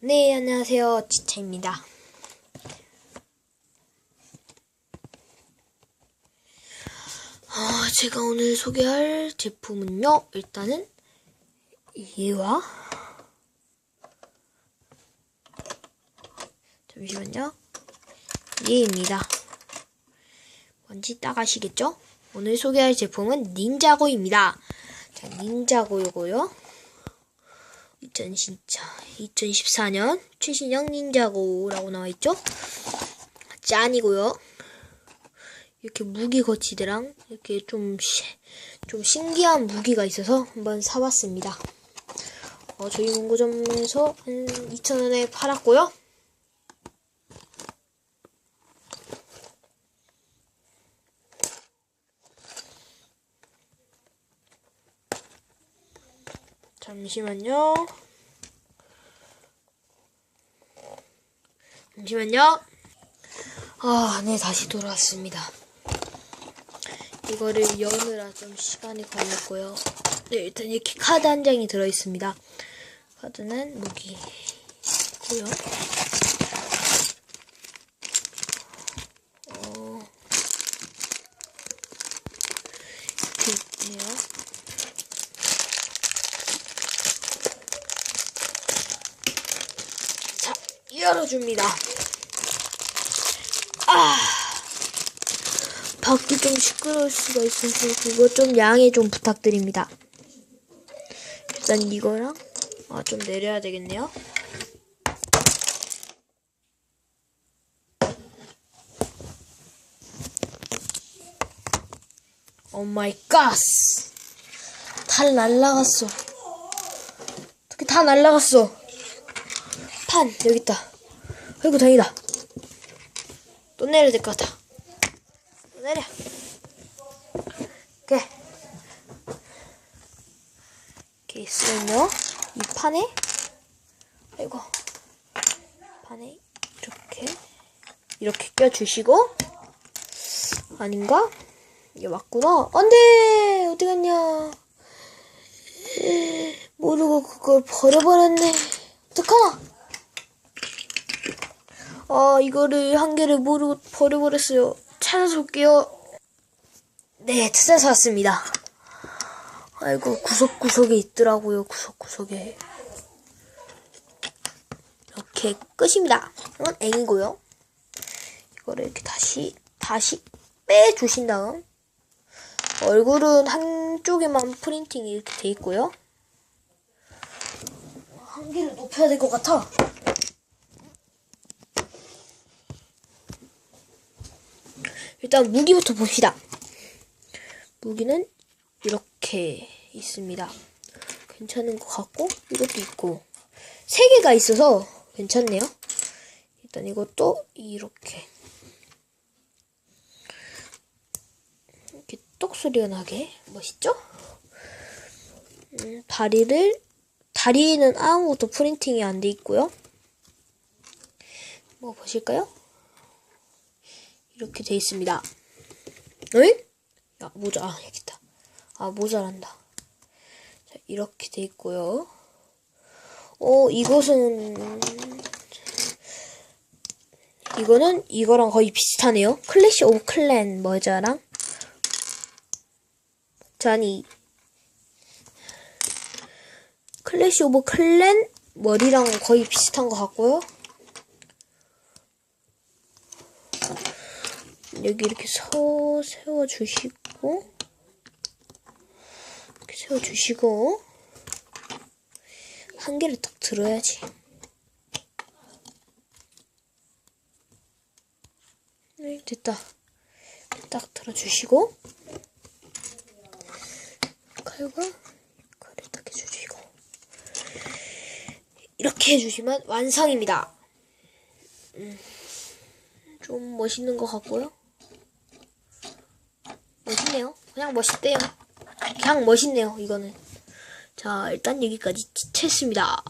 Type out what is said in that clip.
네, 안녕하세요. 지차입니다. 아, 제가 오늘 소개할 제품은요, 일단은, 얘와, 잠시만요. 얘입니다. 뭔지 딱 아시겠죠? 오늘 소개할 제품은 닌자고입니다. 자, 닌자고 요거요. 2014, 2014년 최신형 닌자고라고 나와있죠? 짠이고요. 이렇게 무기 거치대랑 이렇게 좀, 시- 좀 신기한 무기가 있어서 한번 사봤습니다. 어, 저희 문구점에서 한 2,000원에 팔았고요. 잠시만요. 잠시만요. 아, 네, 다시 돌아왔습니다. 이거를 여느라 좀 시간이 걸렸고요. 네, 일단 이렇게 카드 한 장이 들어있습니다. 카드는 무기고요. 어, 이렇게 있네요. 자, 열어줍니다. 아, 밖이 좀 시끄러울 수가 있어서 그거 좀 양해 좀 부탁드립니다. 일단 이거랑 아, 좀 내려야 되겠네요. 오 마이 갓! 다 날라갔어. 어떻게 다 날라갔어? 판 여기 있다. 아이고 다행이다. 또 내려야 될 것 같아. 또 내려. 오케이. 이렇게 있으면요. 이 판에 아이고 판에 이렇게 이렇게 껴주시고 아닌가? 이게 맞구나. 안돼 어디 갔냐? 모르고 그걸 버려버렸네. 어떡하나? 아, 이거를 한 개를 모르고 버려버렸어요. 찾아서 올게요. 네, 찾아서 왔습니다. 아이고, 구석구석에 있더라고요, 구석구석에. 이렇게 끝입니다. 이건 앵이고요. 이거를 이렇게 다시, 다시 빼주신 다음, 얼굴은 한쪽에만 프린팅이 이렇게 돼 있고요. 한 개를 높여야 될 것 같아. 일단 무기부터 봅시다. 무기는 이렇게 있습니다. 괜찮은 것 같고 이것도 있고 세 개가 있어서 괜찮네요. 일단 이것도 이렇게 이렇게 똑 소리가 나게 멋있죠? 음, 다리를 다리는 아무것도 프린팅이 안 돼 있고요. 뭐 보실까요? 이렇게 돼 있습니다. 어이? 야, 모자, 아, 여기 있다. 아, 모자란다. 자, 이렇게 돼 있고요. 어, 이것은, 이거는 이거랑 거의 비슷하네요. 클래시 오브 클랜 머자랑. 자니, 클래시 오브 클랜 머리랑 거의 비슷한 것 같고요. 여기 이렇게 서 세워 주시고 이렇게 세워 주시고 한 개를 딱 들어야지. 네, 됐다. 딱 들어 주시고 칼과 칼을 딱 해주시고 이렇게 해주시면 완성입니다. 음, 좀 멋있는 것 같고요. 멋있네요. 그냥 멋있대요. 그냥 멋있네요, 이거는. 자, 일단 여기까지 채습니다.